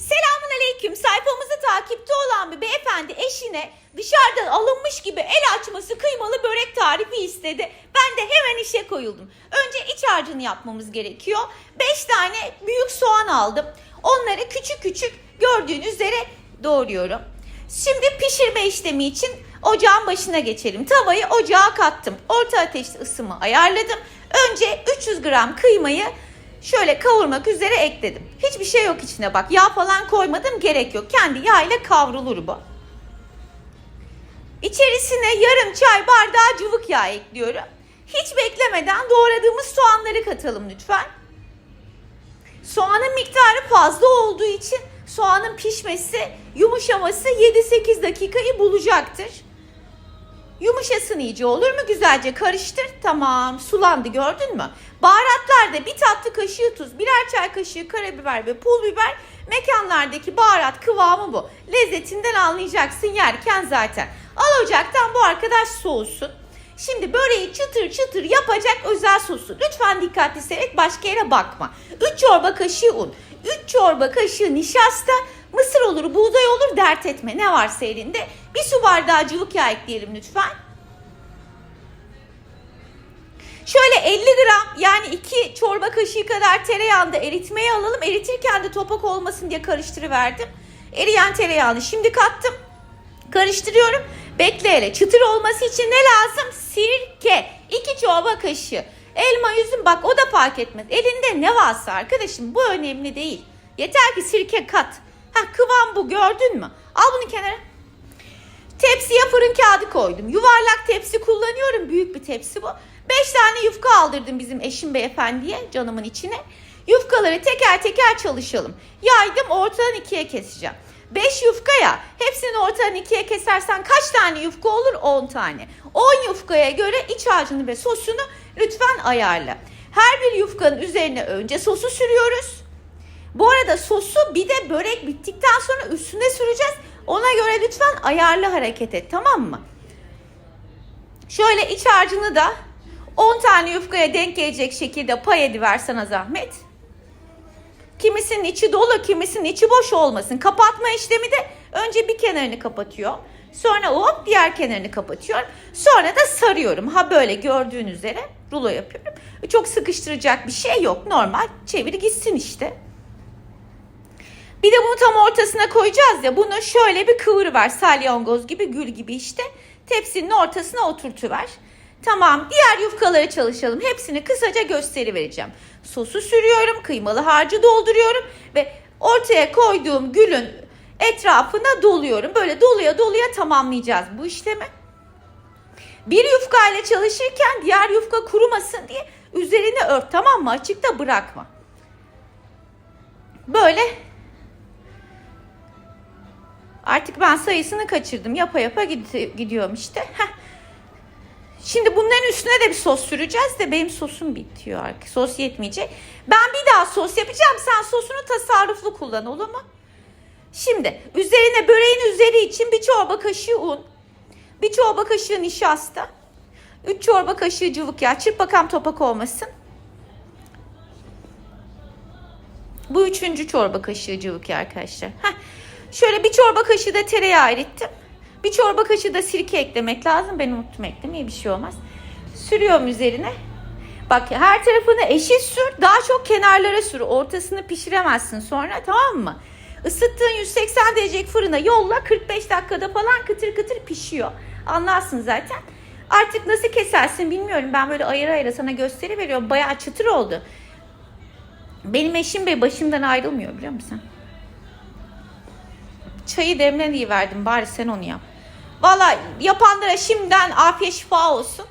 Selamun aleyküm. Sayfamızı takipte olan bir beyefendi eşine dışarıdan alınmış gibi el açması kıymalı börek tarifi istedi. Ben de hemen işe koyuldum. Önce iç harcını yapmamız gerekiyor. 5 tane büyük soğan aldım. Onları küçük küçük gördüğünüz üzere doğruyorum. Şimdi pişirme işlemi için ocağın başına geçelim. Tavayı ocağa kattım. Orta ateşte ısımı ayarladım. Önce 300 gram kıymayı şöyle kavurmak üzere ekledim. Hiçbir şey yok içine bak. Yağ falan koymadım gerek yok. Kendi yağ ile kavrulur bu. İçerisine yarım çay bardağı cıvık yağ ekliyorum. Hiç beklemeden doğradığımız soğanları katalım lütfen. Soğanın miktarı fazla olduğu için soğanın pişmesi, yumuşaması 7-8 dakikayı bulacaktır. Yumuşasın iyice olur mu? Güzelce karıştır. Tamam sulandı gördün mü? Baharatlarda bir tatlı kaşığı tuz, birer çay kaşığı karabiber ve pul biber. Mekanlardaki baharat kıvamı bu. Lezzetinden anlayacaksın yerken zaten. Al ocaktan bu arkadaş soğusun. Şimdi böreği çıtır çıtır yapacak özel sosu. Lütfen dikkatli seyret başka yere bakma. 3 çorba kaşığı un, 3 çorba kaşığı nişasta, mısır olur, buğday olur dert etme. Ne varsa elinde. Bir su bardağı cıvık yağ ekleyelim lütfen. Şöyle 50 gram yani 2 çorba kaşığı kadar tereyağında eritmeye alalım. Eritirken de topak olmasın diye karıştırıverdim. Eriyen tereyağını şimdi kattım. Karıştırıyorum. Bekle hele. Çıtır olması için ne lazım? Sirke. 2 çorba kaşığı. Elma yüzüm bak o da fark etmez. Elinde ne varsa arkadaşım bu önemli değil. Yeter ki sirke kat. Ha kıvam bu gördün mü? Al bunu kenara. Tepsiye fırın kağıdı koydum. Yuvarlak tepsi kullanıyorum. Büyük bir tepsi bu. 5 tane yufka aldırdım bizim eşim beyefendiye canımın içine. Yufkaları teker teker çalışalım. Yaydım ortadan ikiye keseceğim. 5 yufka ya hepsini ortadan ikiye kesersen kaç tane yufka olur? 10 tane. 10 yufkaya göre iç harcını ve sosunu lütfen ayarla. Her bir yufkanın üzerine önce sosu sürüyoruz. Bu arada sosu bir de börek bittikten sonra üstüne süreceğiz. Ona göre lütfen ayarlı hareket et tamam mı? Şöyle iç harcını da 10 tane yufkaya denk gelecek şekilde pay ediver sana zahmet. Kimisinin içi dolu, kimisinin içi boş olmasın. Kapatma işlemi de önce bir kenarını kapatıyor. Sonra hop diğer kenarını kapatıyor. Sonra da sarıyorum. Ha böyle gördüğün üzere rulo yapıyorum. Çok sıkıştıracak bir şey yok. Normal çevir gitsin işte. Bir de bunu tam ortasına koyacağız ya. Bunu şöyle bir kıvırıver. Salyangoz gibi, gül gibi işte. Tepsinin ortasına oturtuver. Tamam diğer yufkaları çalışalım. Hepsini kısaca gösteri vereceğim. Sosu sürüyorum, kıymalı harcı dolduruyorum ve ortaya koyduğum gülün etrafına doluyorum. Böyle doluya doluya tamamlayacağız bu işlemi. Bir yufka ile çalışırken diğer yufka kurumasın diye üzerine ört tamam mı? Açıkta bırakma. Böyle Artık ben sayısını kaçırdım. Yapa yapa gid- gidiyorum işte. Şimdi bunların üstüne de bir sos süreceğiz de benim sosum bitiyor artık. Sos yetmeyecek. Ben bir daha sos yapacağım. Sen sosunu tasarruflu kullan olur mu? Şimdi üzerine böreğin üzeri için bir çorba kaşığı un. Bir çorba kaşığı nişasta. Üç çorba kaşığı cıvık yağ. Çırp bakalım topak olmasın. Bu üçüncü çorba kaşığı cıvık yağ arkadaşlar. Heh. Şöyle bir çorba kaşığı da tereyağı erittim. Bir çorba kaşığı da sirke eklemek lazım. Ben unuttum eklemeyi bir şey olmaz. Sürüyorum üzerine. Bak her tarafını eşit sür. Daha çok kenarlara sür. Ortasını pişiremezsin sonra tamam mı? Isıttığın 180 derecelik fırına yolla 45 dakikada falan kıtır kıtır pişiyor. Anlarsın zaten. Artık nasıl kesersin bilmiyorum. Ben böyle ayıra ayıra sana gösteri veriyorum. Bayağı çıtır oldu. Benim eşim bey başımdan ayrılmıyor biliyor musun? Çayı demlen iyi verdim bari sen onu yap. Valla yapanlara şimdiden afiyet şifa olsun.